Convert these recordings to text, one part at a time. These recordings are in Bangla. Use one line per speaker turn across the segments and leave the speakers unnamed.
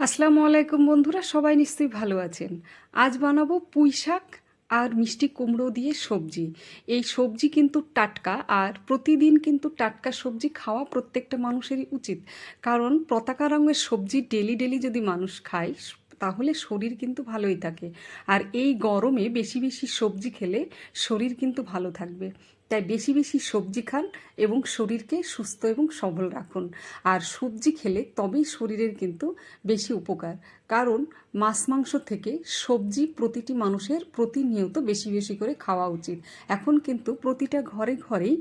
আসসালামু আলাইকুম বন্ধুরা, সবাই নিশ্চয়ই ভালো আছেন। আজ বানাবো পুঁই শাক আর মিষ্টি কুমড়ো দিয়ে সবজি। এই সবজি কিন্তু টাটকা আর প্রতিদিন কিন্তু টাটকা সবজি খাওয়া প্রত্যেকটা মানুষেরই উচিত। কারণ পতাকা রঙের সবজি ডেলি ডেলি যদি মানুষ খায়, তাহলে শরীর কিন্তু ভালোই থাকে। আর এই গরমে বেশি বেশি সবজি খেলে শরীর কিন্তু ভালো থাকবে। তাই বেশি বেশি সবজি খান এবং শরীরকে সুস্থ এবং সবল রাখুন। আর সবজি খেলে তবেই শরীরের কিন্তু বেশি উপকার। কারণ মাছ মাংস থেকে সবজি প্রতিটি মানুষের প্রতিনিয়ত বেশি বেশি করে খাওয়া উচিত। এখন কিন্তু প্রতিটা ঘরে ঘরেই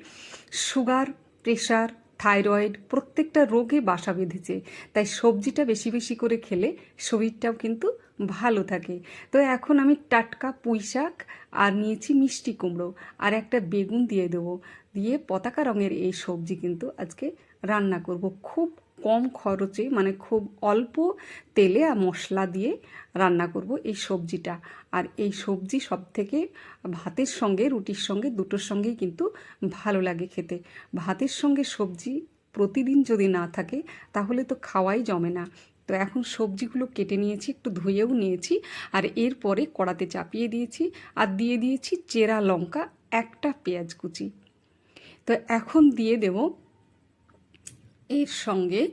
সুগার প্রেশার থাইরয়েড, প্রত্যেকটা রোগে বাসা বেঁধেছে। তাই সবজিটা বেশি বেশি করে খেলে শরীরটাও কিন্তু ভালো থাকে। তো এখন আমি টাটকা পুঁই শাক আর নিয়েছি মিষ্টি কুমড়ো। আর একটা বেগুন দিয়ে দেবো। দিয়ে পতাকা রঙের এই সবজি কিন্তু আজকে রান্না করব। খুব কম খরচে মানে খুব অল্প তেলে আর মশলা দিয়ে রান্না করব এই সবজিটা। আর এই সবজি সব থেকে ভাতের সঙ্গে, রুটির সঙ্গে, দুটোর সঙ্গেই কিন্তু ভালো লাগে খেতে। ভাতের সঙ্গে সবজি প্রতিদিন যদি না থাকে, তাহলে তো খাওয়াই জমে না। তো এখন সবজিগুলো কেটে নিয়েছি, একটু ধুয়েও নিয়েছি, আর এরপরে কড়াতে চাপিয়ে দিয়েছি, আর দিয়ে দিয়েছি চেরা লঙ্কা, একটা পেঁয়াজ কুচি। তো এখন দিয়ে দেব এর সঙ্গে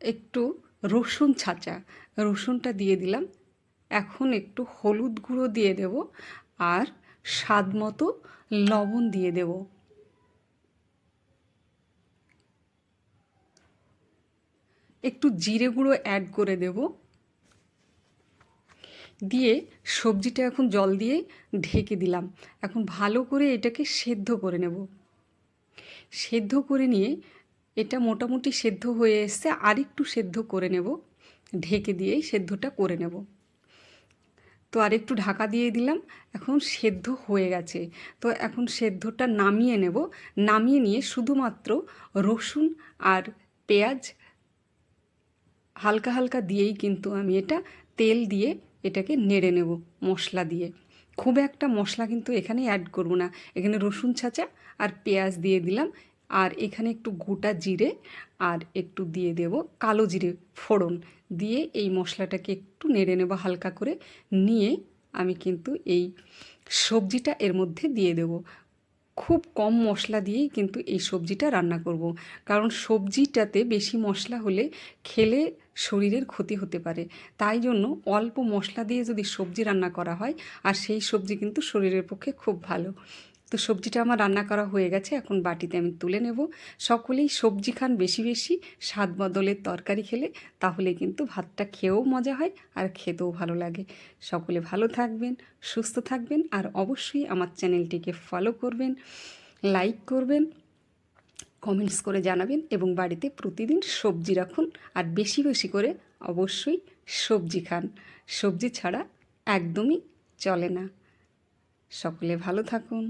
একটু রসুন ছাঁচা। রসুনটা দিয়ে দিলাম। এখন একটু হলুদ গুঁড়ো দিয়ে দেব আর স্বাদ মতো লবণ দিয়ে দেব। একটু জিরে গুঁড়ো অ্যাড করে দেব। দিয়ে সবজিটা এখন জল দিয়ে ঢেকে দিলাম। এখন ভালো করে এটাকে সেদ্ধ করে নেব। সেদ্ধ করে নিয়ে এটা মোটামুটি সেদ্ধ হয়ে এসছে আর একটু সেদ্ধ করে নেব। ঢেকে দিয়েই সেদ্ধটা করে নেব। তো আর একটু ঢাকা দিয়ে দিলাম, এখন সেদ্ধ হয়ে গেছে। তো এখন সেদ্ধটা নামিয়ে নেব। নামিয়ে নিয়ে শুধুমাত্র রসুন আর পেঁয়াজ হালকা হালকা দিয়েই কিন্তু আমি এটা তেল দিয়ে এটাকে নেড়ে নেব, মশলা দিয়ে। খুব একটা মশলা কিন্তু এখানে অ্যাড করব না। এখানে রসুন ছাঁচা আর পেঁয়াজ দিয়ে দিলাম। আর এখানে একটু গোটা জিরে আর একটু দিয়ে দেব কালো জিরে ফোড়ন দিয়ে এই মশলাটাকে একটু নেড়ে নেব হালকা করে। নিয়ে আমি কিন্তু এই সবজিটা এর মধ্যে দিয়ে দেব। খুব কম মশলা দিয়েই কিন্তু এই সবজিটা রান্না করব। কারণ সবজিটাতে বেশি মশলা হলে খেলে শরীরের ক্ষতি হতে পারে তাই জন্য অল্প মশলা দিয়ে যদি সবজি রান্না করা হয়, আর সেই সবজি কিন্তু শরীরের পক্ষে খুব ভালো তো সবজিটা আমার রান্না করা হয়ে গেছে, এখন বাটিতে আমি তুলে নেব। সকলেই সবজি খান বেশি বেশি, স্বাদ বদলের তরকারি খেলে, তাহলে কিন্তু ভাতটা খেয়েও মজা হয় আর খেতেও ভালো লাগে। সকলে ভালো থাকবেন, সুস্থ থাকবেন আর অবশ্যই আমার চ্যানেলটিকে ফলো করবেন লাইক করবেন কমেন্টস করে জানাবেন এবং বাড়িতে প্রতিদিন সবজি রাখুন আর বেশি বেশি করে অবশ্যই সবজি খান। সবজি ছাড়া একদমই চলে না। সকলে ভালো থাকুন।